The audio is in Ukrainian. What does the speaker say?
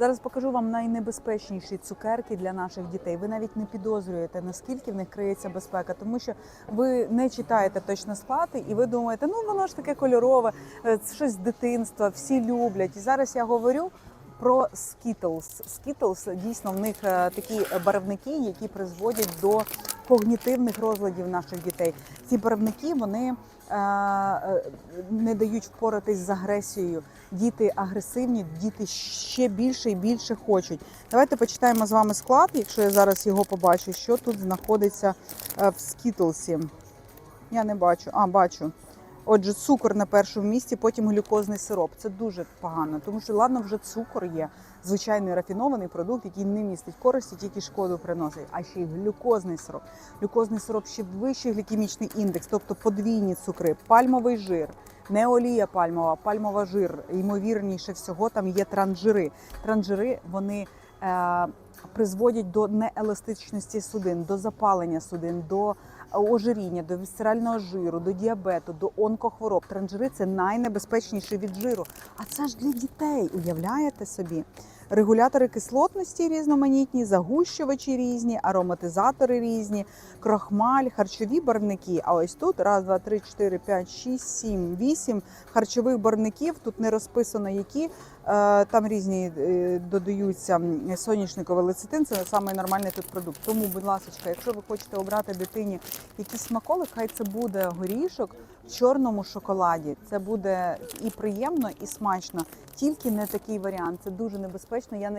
Зараз покажу вам найнебезпечніші цукерки для наших дітей. Ви навіть не підозрюєте, наскільки в них криється безпека, тому що ви не читаєте точно склати, і ви думаєте, ну воно ж таке кольорове, е, це щось з дитинства, всі люблять. І зараз я говорю. Про Skittles. Skittles, дійсно в них е, такі барвники, які призводять до когнітивних розладів наших дітей. Ці барвники вони е, е, не дають впоратись з агресією. Діти агресивні, діти ще більше і більше хочуть. Давайте почитаємо з вами склад, якщо я зараз його побачу, що тут знаходиться е, в Скітлсі. Я не бачу. А, бачу. Отже, цукор на першому місці, потім глюкозний сироп. Це дуже погано, тому що ладно, вже цукор є звичайний рафінований продукт, який не містить користі, тільки шкоду приносить. А ще й глюкозний сироп. Глюкозний сироп ще вищий глікемічний індекс, тобто подвійні цукри, пальмовий жир. Не олія пальмова, пальмова жир. Ймовірніше всього, там є транжири. Транжири вони е, призводять до нееластичності судин, до запалення судин, до ожиріння, до вісцерального жиру, до діабету, до онкохвороб. Транжири це найнебезпечніший від жиру. А це ж для дітей, уявляєте собі? Регулятори кислотності різноманітні, загущувачі різні, ароматизатори різні, крохмаль, харчові барвники. А ось тут раз, два, три, чотири, п'ять, шість, сім, вісім харчових барвників. Тут не розписано які. Е, Там різні е, додаються м, соняшниковий лецитин. Це найнормальний нормальний тут продукт. Тому, будь ласка, якщо ви хочете обрати дитині якийсь смаколик, хай це буде горішок в чорному шоколаді. Це буде і приємно, і смачно. Тільки не такий варіант. Це дуже небезпечно. Я не